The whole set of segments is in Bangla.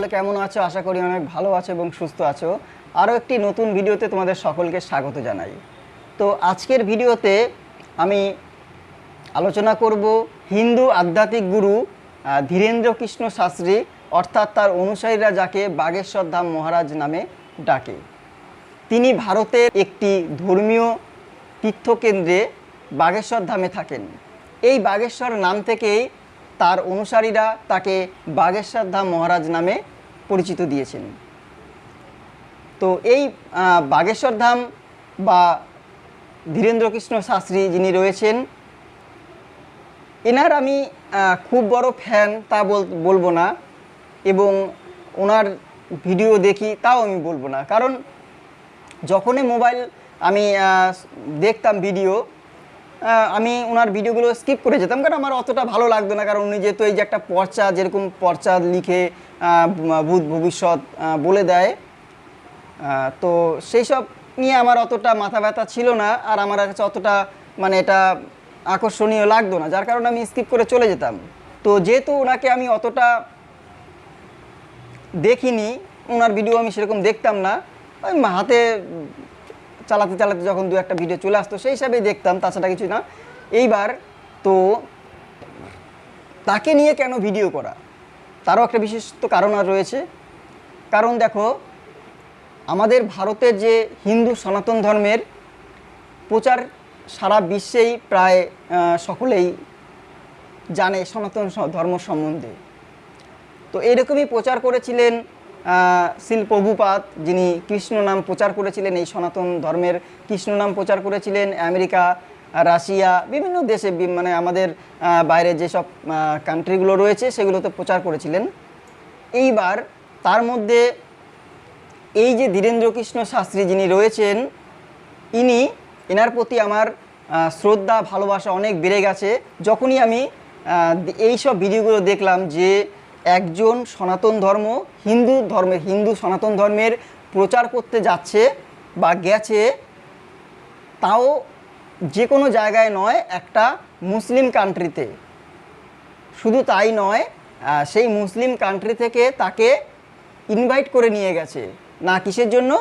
সকলে কেমন আছো? আশা করি অনেক ভালো আছো এবং সুস্থ আছো। আরও একটি নতুন ভিডিওতে তোমাদের সকলকে স্বাগত জানাই। তো আজকের ভিডিওতে আমি আলোচনা করব হিন্দু আধ্যাত্মিক গুরু ধীরেন্দ্র কৃষ্ণ শাস্ত্রী, অর্থাৎ তার অনুসারীরা যাকে বাগেশ্বর ধাম মহারাজ নামে ডাকে। তিনি ভারতের একটি ধর্মীয় তীর্থকেন্দ্রে বাগেশ্বর ধামে থাকেন। এই বাগেশ্বর নাম থেকেই তার অনুসারীরা তাকে বাগেশ্বর ধাম মহারাজ নামে পরিচিত দিয়েছেন। তো এই বাগেশ্বর ধাম বা ধীরেন্দ্রকৃষ্ণ শাস্ত্রী যিনি রয়েছেন, এনার আমি খুব বড় ফ্যান তা বল- বলব না এবং ওনার ভিডিও দেখি তাও আমি বলব না। কারণ যখনই মোবাইল আমি দেখতাম ভিডিও আমি ওনার ভিডিওগুলো স্কিপ করে যেতাম, কারণ আমার অতটা ভালো লাগতো না, কারণ উনি যেহেতু এই যে একটা পর্চা, যেরকম পর্চা লিখে ভূত ভবিষ্যৎ বলে দেয় তো সেই সব নিয়ে আমার অতটা মাথা ব্যথা ছিল না, আর আমার কাছে অতটা মানে এটা আকর্ষণীয় লাগতো না, যার কারণে আমি স্কিপ করে চলে যেতাম। তো যেহেতু ওনাকে আমি অতটা দেখিনি ওনার ভিডিও আমি সেরকম দেখতাম না ওই হাতে চালাতে চালাতে যখন দু একটা ভিডিও চলে আসতো, সেই হিসাবেই দেখতাম, তাছাড়া কিছু না। এইবার তো তাকে নিয়ে কেন ভিডিও করা? তারও একটা বিশিষ্ট কারণ আর রয়েছে। কারণ দেখো, আমাদের ভারতের যে হিন্দু সনাতন ধর্মের প্রচার সারা বিশ্বেই প্রায় সকলেই জানে সনাতন ধর্ম সম্বন্ধে। তো এরকমই প্রচার করেছিলেন শিল প্রভুপাত যিনি কৃষ্ণ নাম প্রচার করেছিলেন, এই সনাতন ধর্মের কৃষ্ণ নাম প্রচার করেছিলেন, আমেরিকা, রাশিয়া, বিভিন্ন দেশে মানে আমাদের বাইরে যেসব কান্ট্রিগুলো রয়েছে, সেগুলোতে প্রচার করেছিলেন। এইবার তার মধ্যে এই যে ধীরেন্দ্রকৃষ্ণ শাস্ত্রী যিনি রয়েছেন, ইনি, এনার প্রতি আমার শ্রদ্ধা, ভালোবাসা অনেক বেড়ে গেছে। যখনই আমি এই সব ভিডিওগুলো দেখলাম যে একজন সনাতন ধর্ম, হিন্দু ধর্মের হিন্দু সনাতন ধর্মের প্রচার করতে যাচ্ছে বা গেছে, তাও যে কোনো জায়গায় নয়, একটা মুসলিম কান্ট্রিতে। শুধু তাই নয় সেই মুসলিম কান্ট্রি থেকে তাকে ইনভাইট করে নিয়ে গেছে। না কিসের জন্য?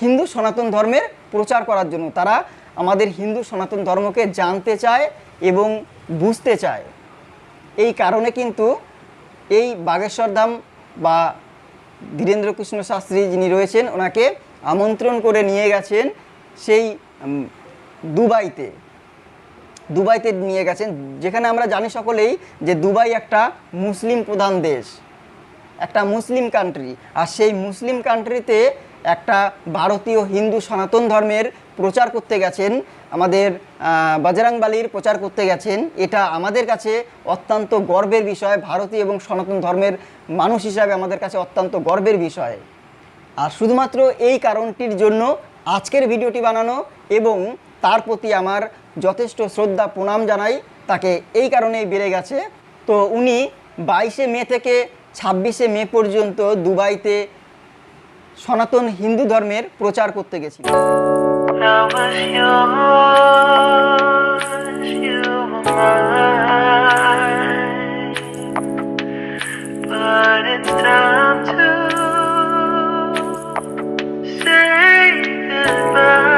হিন্দু সনাতন ধর্মের প্রচার করার জন্য। তারা আমাদের হিন্দু সনাতন ধর্মকে জানতে চায় এবং বুঝতে চায়। এই কারণে কিন্তু এই বাগেশ্বর ধাম বা ধীরেন্দ্র কৃষ্ণ শাস্ত্রী যিনি রয়েছেন, ওনাকে আমন্ত্রণ করে নিয়ে গেছেন সেই দুবাইতে। দুবাইতে নিয়ে গেছেন, যেখানে আমরা জানি সকলেই যে দুবাই একটা মুসলিম প্রধান দেশ, একটা মুসলিম কান্ট্রি আর সেই মুসলিম কান্ট্রিতে একটা ভারতীয় হিন্দু সনাতন ধর্মের প্রচার করতে গেছেন, আমাদের বজরংবলীর প্রচার করতে গেছেন। এটা আমাদের কাছে অত্যন্ত গর্বের বিষয়, ভারতীয় এবং সনাতন ধর্মের মানুষ হিসাবে আমাদের কাছে অত্যন্ত গর্বের বিষয়। আর শুধুমাত্র এই কারণটির জন্য আজকের ভিডিওটি বানানো এবং তার প্রতি আমার যথেষ্ট শ্রদ্ধা, প্রণাম জানাই, তাকে এই কারণেই বেড়ে গেছে। তো উনি বাইশে মে থেকে ছাব্বিশে মে পর্যন্ত দুবাইতে সনাতন হিন্দু ধর্মের প্রচার করতে goodbye.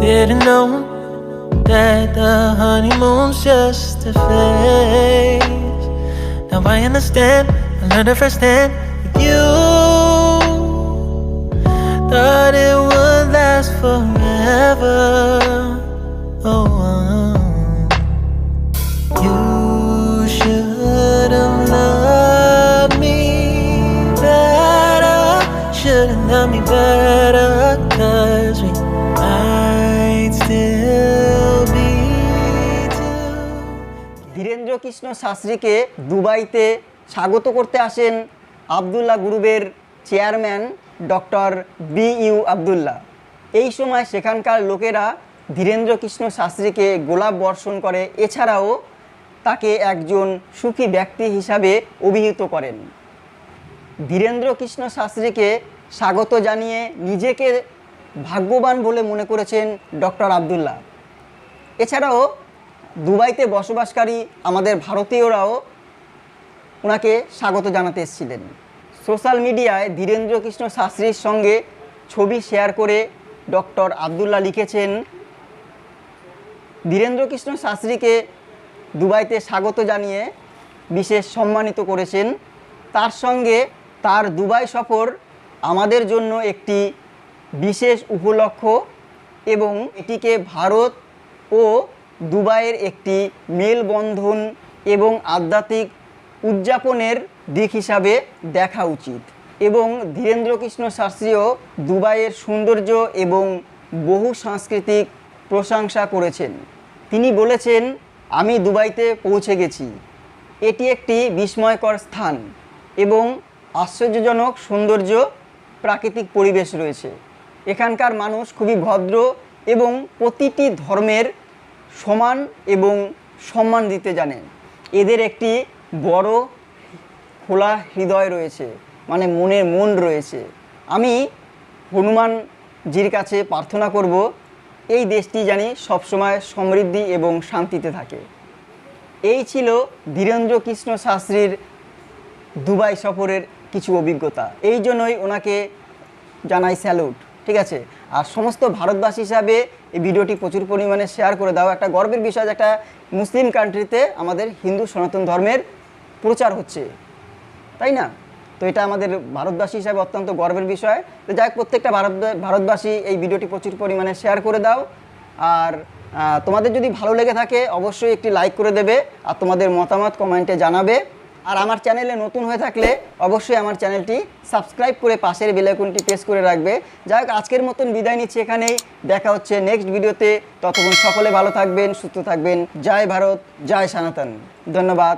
Didn't know that the honeymoon's just a phase. Now I understand, I learned it firsthand with you. Thought it would last forever. Oh, Dhirendra Krishna শাস্ত্রীকে দুবাইতে স্বাগত করতে আসেন আবদুল্লাহ গ্রুপের chairman doctor B U Abdullah. এই সময় সেখানকার লোকেরা ধীরেন্দ্র কৃষ্ণ শাস্ত্রীকে গোলাপ বর্ষণ করে, এছাড়াও তাকে একজন সুখী ব্যক্তি হিসাবে অভিহিত করেন। ধীরেন্দ্র কৃষ্ণ শাস্ত্রীকে স্বাগত জানিয়ে নিজেকে ভাগ্যবান বলে মনে করেছেন ডক্টর আবদুল্লাহ। এছাড়াও দুবাইতে বসবাসকারী আমাদের ভারতীয়রাও ওনাকে স্বাগত জানাতে এসেছিলেন। সোশ্যাল মিডিয়ায় ধীরেন্দ্র কৃষ্ণ শাস্ত্রীর সঙ্গে ছবি শেয়ার করে ডক্টর আবদুল্লাহ লিখেছেন ধীরেন্দ্র কৃষ্ণ শাস্ত্রীকে দুবাইতে স্বাগত জানিয়ে বিশেষ সম্মানিত করেছেন। তার সঙ্গে তার দুবাই সফর আমাদের জন্য একটি বিশেষ উপলক্ষ এবং এটিকে ভারত ও দুবাইয়ের একটি মেলবন্ধন এবং আধ্যাত্মিক উদযাপনের দিক হিসাবে দেখা উচিত। এবং ধীরেন্দ্র কৃষ্ণ শাস্ত্রীও দুবাইয়ের সৌন্দর্য এবং বহু সাংস্কৃতিক প্রশংসা করেছেন। তিনি বলেছেন, আমি দুবাইতে পৌঁছে গেছি। এটি একটি বিস্ময়কর স্থান এবং আশ্চর্যজনক সৌন্দর্য প্রাকৃতিক পরিবেশ রয়েছে। এখানকার মানুষ খুবই ভদ্র এবং প্রতিটি ধর্মের সমান এবং সম্মান দিতে জানেন। এদের একটি বড় খোলা হৃদয় রয়েছে মানে মনের মন রয়েছে। আমি হনুমানজির কাছে প্রার্থনা করব, এই দেশটি জানি সবসময় সমৃদ্ধি এবং শান্তিতে থাকে। এই ছিল ধীরেন্দ্র কৃষ্ণ শাস্ত্রীর দুবাই সফরের কিছু অভিজ্ঞতা। এই জন্যই ওনাকে জানাই স্যালুট, ঠিক আছে? আর সমস্ত ভারতবাসী হিসাবে এই ভিডিওটি প্রচুর পরিমাণে শেয়ার করে দাও। একটা গর্বের বিষয় একটা মুসলিম কান্ট্রিতে আমাদের হিন্দু সনাতন ধর্মের প্রচার হচ্ছে। তাই না? তো এটা আমাদের ভারতবাসী হিসাবে অত্যন্ত গর্বের বিষয়। তো যাই প্রত্যেকটা ভারত, ভারতবাসী এই ভিডিওটি প্রচুর পরিমাণে শেয়ার করে দাও। আর তোমাদের যদি ভালো লেগে থাকে, অবশ্যই একটি লাইক করে দেবে। আর তোমাদের মতামত কমেন্টে জানাবে। আর আমার চ্যানেলে নতুন হয়ে থাকলে অবশ্যই আমার চ্যানেলটি সাবস্ক্রাইব করে পাশের বেলাইকনটি প্রেস করে রাখবে। যাই হোক, আজকের মতন বিদায় নিচ্ছি এখানেই। দেখা হচ্ছে নেক্সট ভিডিওতে ততক্ষণ সকলে ভালো থাকবেন, সুস্থ থাকবেন। জয় ভারত, জয় সনাতন। ধন্যবাদ।